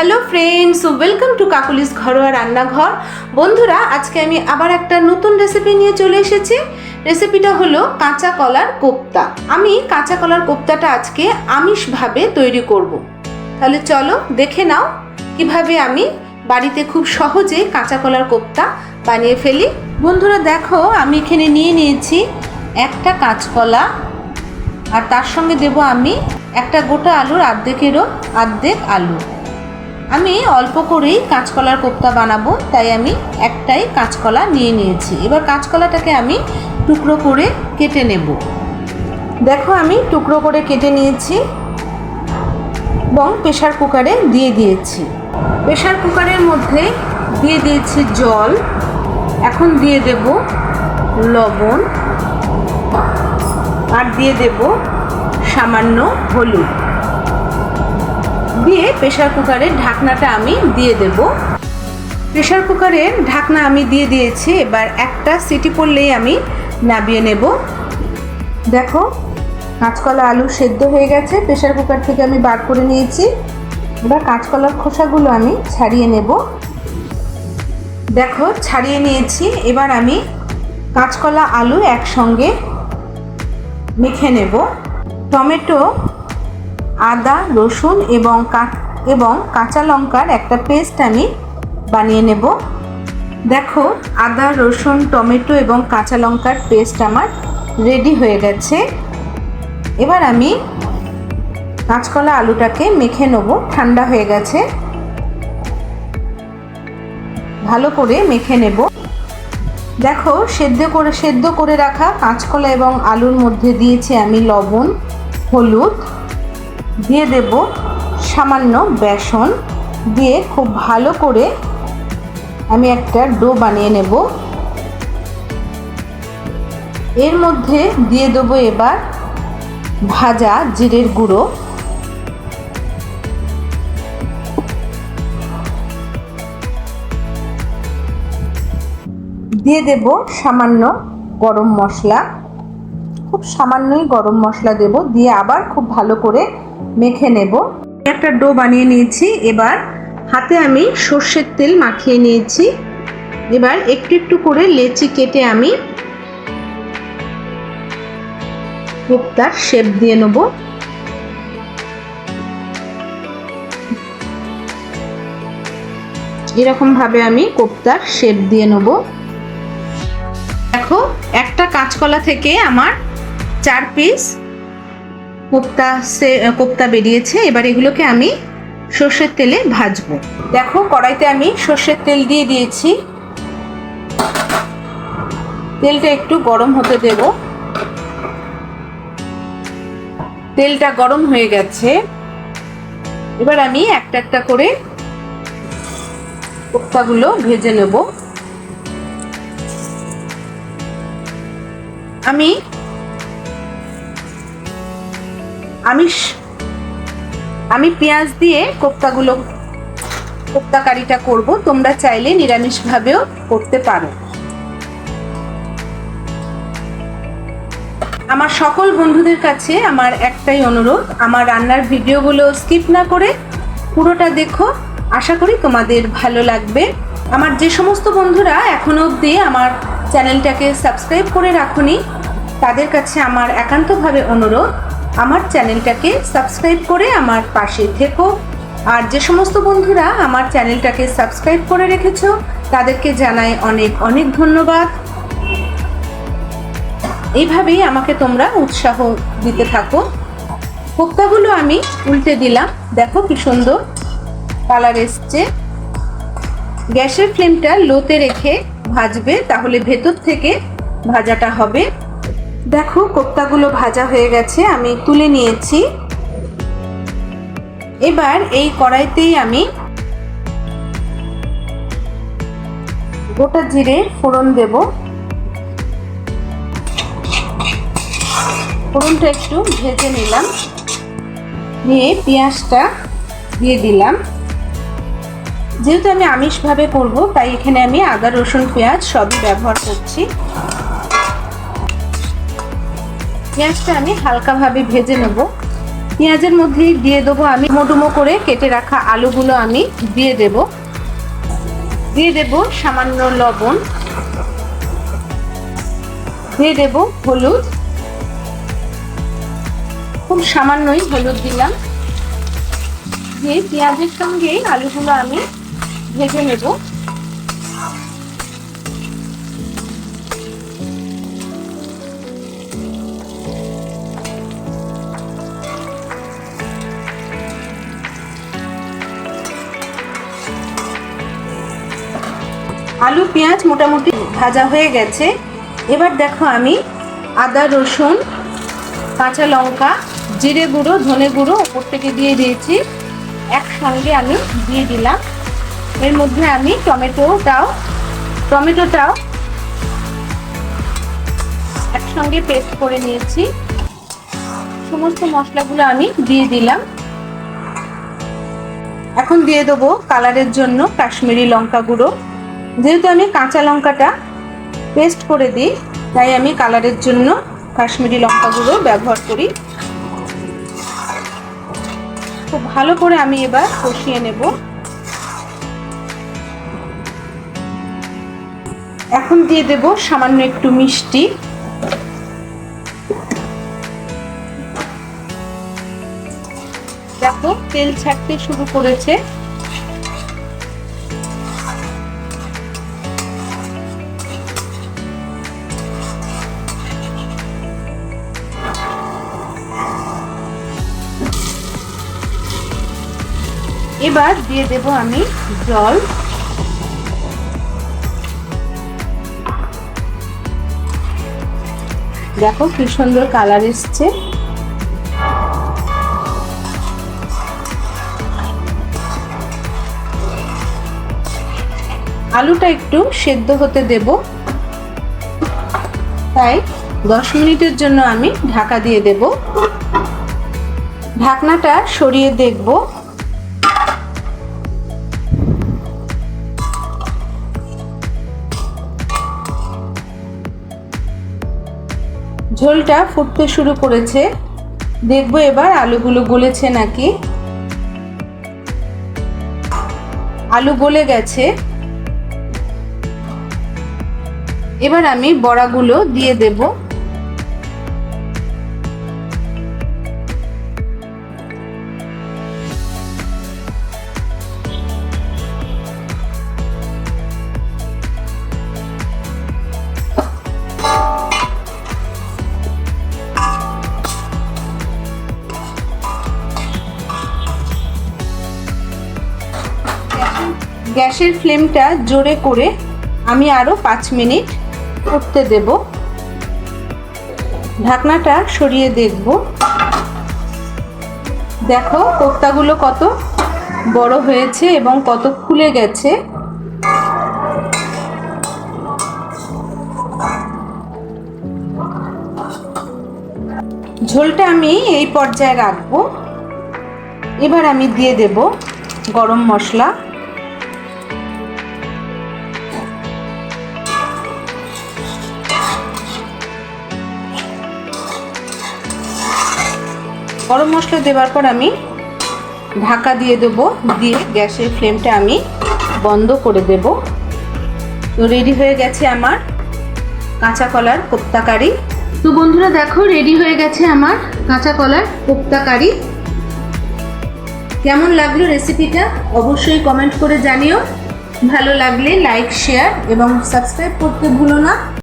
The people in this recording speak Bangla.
Hello friends welcome to Kakuli's ঘরোয়া রান্নাঘর। বন্ধুরা, আজকে আমি আবার একটা নতুন রেসিপি নিয়ে চলে এসেছি। রেসিপিটা হলো কাঁচা কলার কোপ্তা। আমি কাঁচা কলার কোপ্তাটা আজকে আমিষভাবে তৈরি করব। তাহলে চলো দেখে নাও কীভাবে আমি বাড়িতে খুব সহজে কাঁচা কলার কোপ্তা বানিয়ে ফেলি। বন্ধুরা, দেখো, আমি এখানে নিয়ে নিয়েছি একটা কাঁচকলা, আর তার সঙ্গে দেব আমি একটা গোটা আলুর আর্ধেকেরও আর্ধেক আলু। আমি অল্প করেই কাঁচকলার কোপ্তা বানাবো, তাই আমি একটাই কাঁচকলা নিয়ে নিয়েছি। এবার কাঁচকলাটাকে আমি টুকরো করে কেটে নেব। দেখো আমি টুকরো করে কেটে নিয়েছি এবং প্রেশার কুকারে দিয়ে দিয়েছি। প্রেশার কুকারের মধ্যে দিয়ে দিয়েছি জল, এখন দিয়ে দেব লবণ, আর দিয়ে দেব সামান্য হলুদ। দিয়ে প্রেশার কুকারের ঢাকনাটা আমি দিয়ে দেব। প্রেশার কুকারের ঢাকনা আমি দিয়ে দিয়েছি, এবার একটা সিটি পড়লেই আমি নাবিয়ে নেব। দেখো, কাঁচকলা আলু সেদ্ধ হয়ে গেছে প্রেশার কুকার থেকে আমি বার করে নিয়েছি। এবার কাঁচকলার খোসাগুলো আমি ছাড়িয়ে নেব। দেখো, ছাড়িয়ে নিয়েছি, এবার আমি কাঁচকলা আলু একসঙ্গে মেখে নেব। টমেটো আদা, রসুন এবং এবং কাঁচা লঙ্কার একটা পেস্ট আমি বানিয়ে নেব। দেখো, আদা, রসুন, টমেটো এবং কাঁচা লঙ্কার পেস্ট আমার রেডি হয়ে গেছে। এবার আমি কাঁচকলা আলুটাকে মেখে নেব, ঠান্ডা হয়ে গেছে। ভালো করে মেখে নেব। দেখো, সেদ্ধ করে সেদ্ধ করে রাখা কাঁচকলা এবং আলুর মধ্যে দিয়েছি আমি লবণ, হলুদ। দিয়ে দেব সামান্য বেসন দিয়ে খুব ভালো করে আমি একটা ডো বানিয়ে নেব। এর মধ্যে দিয়ে দেবো এবার ভাজা জিরের গুঁড়ো। দিয়ে দেব সামান্য গরম মশলা। খুব সামান্যই গরম মশলা দেব। দিয়ে আবার খুব ভালো করে মেখে নেব। একটা ডো বানিয়ে নিয়েছি। এবার হাতে আমি সর্ষের তেল মাখিয়ে নিয়েছি। এবার একটু একটু করে লেচি কেটে আমি কোপ্তার শেপ দিয়ে নেব। এরকম ভাবে আমি কোপ্তার শেপ দিয়ে নেব। দেখো, একটা কাঁচকলা থেকে আমার চার পিস কোপ্তা কোপ্তা বেরিয়েছে, এবার এগুলোকে আমি সর্ষের তেলে ভাজবো। দেখো, কড়াইতে আমি সর্ষের তেল দিয়ে দিয়েছি। তেলটা একটু গরম হতে দেব। তেলটা গরম হয়ে গেছে। এবার আমি একটা একটা করে কোপ্তাগুলো ভেজে নেব। আমি আমিষ, আমি পেঁয়াজ দিয়ে কোপ্তাগুলো কোপ্তা কারিটা করব। তোমরা চাইলে নিরামিষভাবেও করতে পারো। আমার সকল বন্ধুদের কাছে আমার একটাই অনুরোধ, আমার রান্নার ভিডিওগুলো স্কিপ না করে পুরোটা দেখো। আশা করি তোমাদের ভালো লাগবে। আমার যে সমস্ত বন্ধুরা এখনও অবধি আমার চ্যানেলটাকে সাবস্ক্রাইব করে রাখুনি, তাদের কাছে আমার একান্তভাবে অনুরোধ আমার চ্যানেলটাকে সাবস্ক্রাইব করে আমার পাশে থেকো। আর যে সমস্ত বন্ধুরা আমার চ্যানেলটাকে সাবস্ক্রাইব করে রেখেছ, তাদেরকে জানাই অনেক অনেক ধন্যবাদ। এইভাবেই আমাকে তোমরা উৎসাহ দিতে থাকো। কোপ্তাগুলো আমি উল্টে দিলাম। দেখো কি সুন্দর কালার এসছে। গ্যাসের ফ্লেমটা লোতে রেখে ভাজবে, তাহলে ভেতর থেকে ভাজাটা হবে। দেখো, কোপ্তাগুলো ভাজা হয়ে গেছে, আমি তুলে নিয়েছি। এবার এই কড়াইতেই আমি গোটা জিরে ফোড়ন দেব। ফোড়নটা একটু ভেজে নিলাম। নিয়ে পেঁয়াজটা দিয়ে দিলাম। যেহেতু আমি আমিষভাবে করব, তাই এখানে আমি আদা, রসুন, পেঁয়াজ সবই ব্যবহার করছি। পেঁয়াজটা আমি হালকাভাবে ভেজে নেব। পেঁয়াজের মধ্যেই দিয়ে দেবো আমি মোটুমো করে কেটে রাখা আলুগুলো আমি দিয়ে দেব। দিয়ে দেব সামান্য লবণ। দিয়ে দেব হলুদ। খুব সামান্যই হলুদ দিলাম। দিয়ে পেঁয়াজের সঙ্গে আলুগুলো আমি ভেজে নেব। আলু, পেঁয়াজ মোটামুটি ভাজা হয়ে গেছে। এবার দেখো আমি আদা, রসুন, কাঁচা লঙ্কা, জিরে গুঁড়ো, ধনে গুঁড়ো ওপর থেকে দিয়ে দিয়েছি। একসঙ্গে আমি দিয়ে দিলাম। এর মধ্যে আমি টমেটোটাও টমেটোটাও একসঙ্গে পেস্ট করে নিয়েছি। সমস্ত মশলাগুলো আমি দিয়ে দিলাম। এখন দিয়ে দেবো কালারের জন্য কাশ্মীরি লঙ্কা গুঁড়ো। যেহেতু আমি কাঁচা লঙ্কাটা পেস্ট করে দিই, তাই আমি কালারের জন্য কাশ্মীরি লঙ্কা গুঁড়ো ব্যবহার করি। খুব ভালো করে আমি এবার কষিয়ে নেব। এখন দিয়ে দেব সামান্য একটু মিষ্টি। দেখো, তেল ছাড়তে শুরু করেছে। এবার দিয়ে দেব আমি জল। দেখো কি সুন্দর কালার এসছে। আলুটা একটু সেদ্ধ হতে দেব। তাই দশ মিনিটের জন্য আমি ঢাকা দিয়ে দেব। ঢাকনাটা সরিয়ে দেখব। ঝোলটা ফুটতে শুরু করেছে। দেখব এবার আলুগুলো গলেছে নাকি? আলু গলে গেছে। এবার আমি বড়াগুলো দিয়ে দেব। গ্যাসের ফ্লেমটা জোরে করে আমি আরও পাঁচ মিনিট ফুটতে দেব। ঢাকনাটা সরিয়ে দেখব। দেখো, কোপ্তাগুলো কত বড় হয়েছে এবং কত খুলে গেছে। ঝোলটা আমি এই পর্যায়ে রাখব। এবার আমি দিয়ে দেব গরম মশলা। গরম মশলা দেওয়ার পর আমি ঢাকা দিয়ে দেবো, দিয়ে গ্যাসের ফ্লেমটা আমি বন্ধ করে দেব। তো রেডি হয়ে গেছে আমার কাঁচা কলার কোপ্তা কারি। তো বন্ধুরা দেখো, রেডি হয়ে গেছে আমার কাঁচা কলার কোপ্তা কারি। কেমন লাগল রেসিপিটা অবশ্যই কমেন্ট করে জানিও। ভালো লাগলে লাইক, শেয়ার এবং সাবস্ক্রাইব করতে ভুলো না।